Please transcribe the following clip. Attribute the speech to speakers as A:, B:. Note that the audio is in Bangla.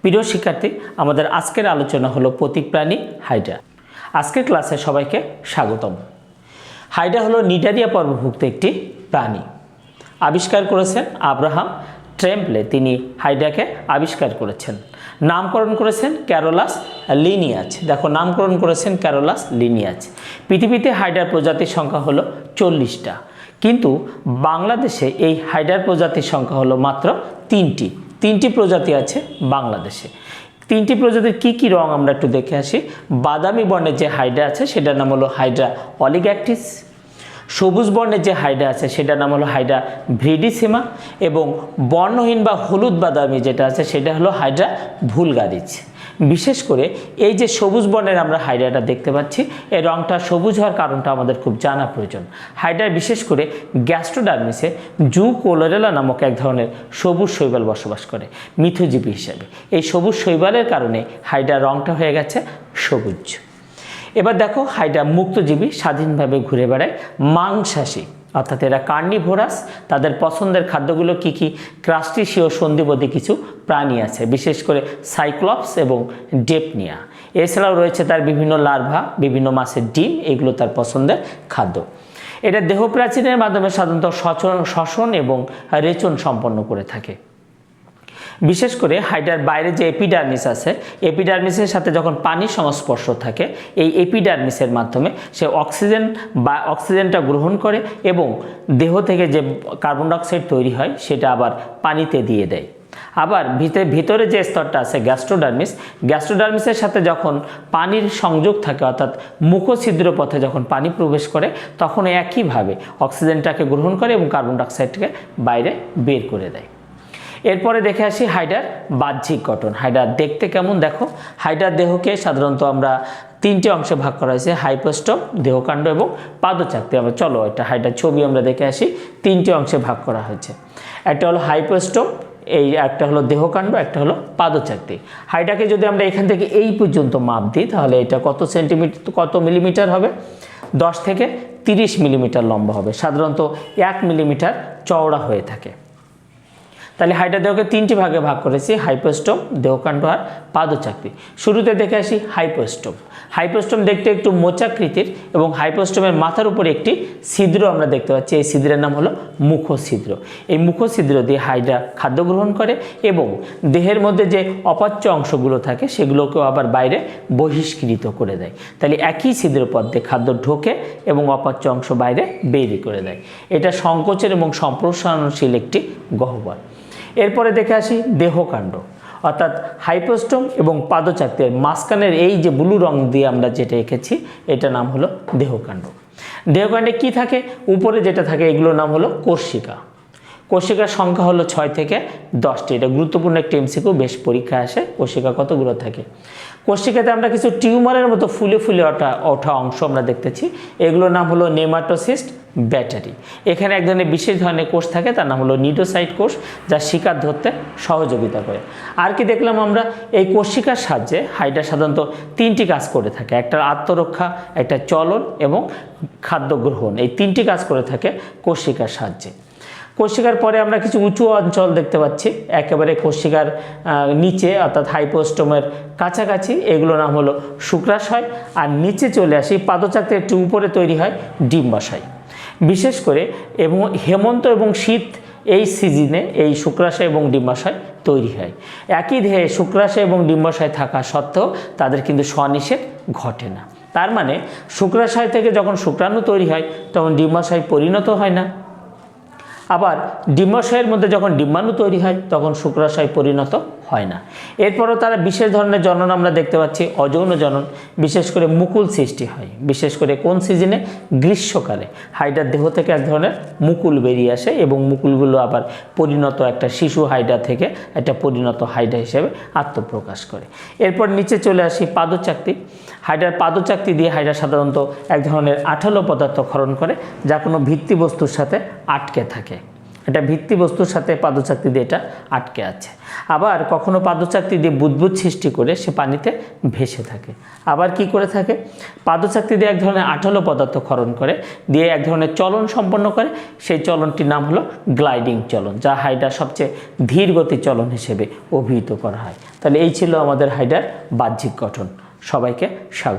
A: প্রিয় শিক্ষার্থী, আমাদের আজকের আলোচনা হলো প্রতীক প্রাণী হাইড্রা। আজকের ক্লাসে সবাইকে স্বাগতম। হাইড্রা হলো নিডারিয়া পর্বভুক্ত একটি প্রাণী। আবিষ্কার করেছেন আব্রাহাম ট্রেম্পলে। তিনি হাইড্রাকে আবিষ্কার করেছেন। নামকরণ করেছেন ক্যারোলাস লিনিয়াজ দেখো, নামকরণ করেছেন ক্যারোলাস লিনিয়াজ পৃথিবীতে হাইড্রার প্রজাতির সংখ্যা হলো চল্লিশটা। কিন্তু বাংলাদেশে এই হাইড্রার প্রজাতির সংখ্যা হলো মাত্র তিনটি। তিনটি প্রজাতি আছে বাংলাদেশে। তিনটি প্রজাতির কি কি রং আমরা একটু দেখে আসি। বাদামি বর্ণের যে হাইড্রা আছে, সেটার নাম হলো হাইড্রা অলিগ্যাকটিস সবুজ বর্ণের যে হাইড্রা আছে, সেটার নাম হলো হাইড্রা ভ্রিডিসিমা এবং বর্ণহীন বা হলুদ বাদামি যেটা আছে, সেটা হলো হাইড্রা ভুলগারিজ বিশেষ করে এই যে সবুজ বর্ণের আমরা হাইড্রাটা দেখতে পাচ্ছি, এই রংটা সবুজ হওয়ার কারণটা আমাদের খুব জানা প্রয়োজন। হাইড্রার বিশেষ করে গ্যাস্ট্রোডার্মিসে জু কোলোরেলা নামক এক ধরনের সবুজ শৈবাল বসবাস করে, মিথুজীবী হিসাবে। এই সবুজ শৈবালের কারণে হাইড্রার রংটা হয়ে গেছে সবুজ। এবার দেখো হাইড্রা মুক্তজীবী স্বাধীনভাবে ঘুরে বেড়ায় মাংসাশী। অর্থাৎ এরা কার্নিভোরাস, তাদের পছন্দের খাদ্যগুলো কি কি? ক্রাস্টিসীয় সন্ধিবদী কিছু প্রাণী আছে, বিশেষ করে সাইক্লপস এবং ডেপনিয়া। এছাড়াও রয়েছে তার বিভিন্ন লার্ভা, বিভিন্ন মাছের ডিম, এগুলো তার পছন্দের খাদ্য। এটা দেহপ্রাচীনের মাধ্যমে সাধারণত শ্বসন এবং রেচন সম্পন্ন করে থাকে। বিশেষ করে হাইডার বাইরে যে এপিডার্মিস আছে এপিডার্মিসের সাথে যখন পানির সংস্পর্শ থাকে, এই এপিডার্মিসের মাধ্যমে সে অক্সিজেন বা অক্সিজেনটা গ্রহণ করে এবং দেহ থেকে যে কার্বন ডাইঅক্সাইড তৈরি হয়, সেটা আবার পানিতে দিয়ে দেয়। আবার ভিতরে ভিতরে যে স্তরটা আছে গ্যাস্ট্রোডার্মিস গ্যাস্ট্রোডার্মিসের সাথে যখন পানির সংযোগ থাকে, অর্থাৎ মুখছিদ্র পথে যখন পানি প্রবেশ করে, তখন একইভাবে অক্সিজেনটাকে গ্রহণ করে এবং কার্বন ডাইঅক্সাইডকে বাইরে বের করে দেয়। এরপরে দেখে আসি হাইডার বাহ্যিক গঠন। হাইডার দেখতে কেমন দেখো? হাইডার দেহকে সাধারণত আমরা তিনটে অংশে ভাগ করা হয়েছে, হাইপোস্টম, দেহকাণ্ড এবং পাদচাকতি আমরা, চলো একটা হাইডার ছবি আমরা দেখে আসি, তিনটে অংশে ভাগ করা হয়েছে। একটা হলো হাইপোস্টম, এই একটা হলো দেহকাণ্ড, একটা হলো পাদচাকতি হাইডাকে যদি আমরা এখান থেকে এই পর্যন্ত মাপ দিই, তাহলে এটা কত সেন্টিমিটার, কত মিলিমিটার হবে? দশ থেকে তিরিশ মিলিমিটার লম্বা হবে। সাধারণত এক মিলিমিটার চওড়া হয়ে থাকে। তাহলে হাইডা দেহকে তিনটি ভাগে ভাগ করেছি, হাইপোস্টোম দেহকাণ্ড আর পাদচাকরি। শুরুতে দেখে আসি হাইপোস্টোম। হাইপোস্টোম দেখতে একটু মোচাকৃতির এবং হাইপোস্টোমের মাথার উপরে একটি ছিদ্র আমরা দেখতে পাচ্ছি। এই ছিদ্রের নাম হলো মুখছিদ্র। এই মুখছিদ্র দিয়ে হাইড্রা খাদ্য গ্রহণ করে এবং দেহের মধ্যে যে অপাচ্য অংশগুলো থাকে সেগুলোকেও আবার বাইরে বহিষ্কৃত করে দেয়। তাহলে একই ছিদ্র পথ দিয়ে খাদ্য ঢোকে এবং অপাচ্য অংশ বাইরে বেরি করে দেয়। এটা সংকোচের এবং সম্প্রসারণশীল একটি গহ্বর। এরপরে দেখে আসি দেহকাণ্ড, অর্থাৎ হাইপোস্টম এবং পাদচাক্তের মাঝখানের এই যে ব্লু রং দিয়ে আমরা যেটা এঁকেছি এটা নাম হলো দেহকাণ্ড। দেহকাণ্ডে কি থাকে? উপরে যেটা থাকে, এগুলোর নাম হলো কোর্শিকা। কোষিকার সংখ্যা হলো ছয় থেকে দশটি। এটা গুরুত্বপূর্ণ একটি এমসিকিউ বেশ পরীক্ষায় আসে, কোষিকা কতগুলো থাকে? কোষিকাতে আমরা কিছু টিউমারের মতো ফুলে ফুলে ওঠা ওঠা অংশ আমরা দেখতেছি। এগুলোর নাম হলো নেমাটোসিস্ট ব্যাটারি। এখানে এক ধরনের বিশেষ ধরনের কোষ থাকে, তার নাম হলো নিডোসাইট কোষ, যা শিকার ধরতে সহযোগিতা করে। আর কি দেখলাম আমরা? এই কোষিকার সাহায্যে হাইড্রা সাধারণত তিনটি কাজ করে থাকে। একটা আত্মরক্ষা, একটা চলন এবং খাদ্য গ্রহণ। এই তিনটি কাজ করে থাকে কোষিকার সাহায্যে। কোষিকার পরে আমরা কিছু উঁচু অঞ্চল দেখতে পাচ্ছি। একেবারে কোষিকার নিচে, অর্থাৎ হাইপোস্টোমের কাছাকাছি। এগুলো নাম হলো শুক্রাশয়। আর নিচে চলে আসি পাদচাকতে একটু উপরে তৈরি হয় ডিম্বাশয়। বিশেষ করে এবং হেমন্ত এবং শীত এই সিজনে এই শুক্রাশয় এবং ডিম্বাশয় তৈরি হয়। একই দেহে শুক্রাশয় এবং ডিম্বাশয় থাকা সত্ত্বেও তাদের কিন্তু স্বনিষেধ ঘটে না। তার মানে শুক্রাশয় থেকে যখন শুক্রাণু তৈরি হয়, তখন ডিম্বাশয় পরিণত হয় না। আবার ডিম্বাশয়ের মধ্যে যখন ডিম্বাণু তৈরি হয়, তখন শুক্রাশয় পরিণত হয় না। এরপরও তারা বিশেষ ধরনের জনন আমরা দেখতে পাচ্ছি, অযৌন জনন, বিশেষ করে মুকুল সৃষ্টি হয়। বিশেষ করে কোন সিজনে? গ্রীষ্মকালে। হাইডার দেহ থেকে এক ধরনের মুকুল বেরিয়ে আসে এবং মুকুলগুলো আবার পরিণত একটা শিশু হাইডা থেকে একটা পরিণত হাইডা হিসেবে আত্মপ্রকাশ করে। এরপর নিচে চলে আসি পাদচাকতি। হাইডার পাদচাকতি দিয়ে হাইডা সাধারণত এক ধরনের আঠালো পদার্থ ক্ষরণ করে, যা কোনো ভিত্তিবস্তুর সাথে আটকে থাকে। এটা ভিত্তি বস্তুর সাথে পাদচাকতি দিয়ে এটা আটকে আছে। আবার কখনো পাদচাকতি দিয়ে বুদবুদ সৃষ্টি করে সে পানিতে ভেসে থাকে। আবার কি করে থাকে? পাদচাকতি দিয়ে এক ধরনের আঠালো পদার্থ ক্ষরণ করে, দিয়ে এক ধরনের চলন সম্পন্ন করে। সেই চলনটির নাম হলো গ্লাইডিং চলন, যা হাইডার সবচেয়ে ধীর গতির চলন হিসেবে অভিহিত করা হয়। তাহলে এই ছিল আমাদের হাইডার বাহ্যিক গঠন। সবাইকে স্বাগত।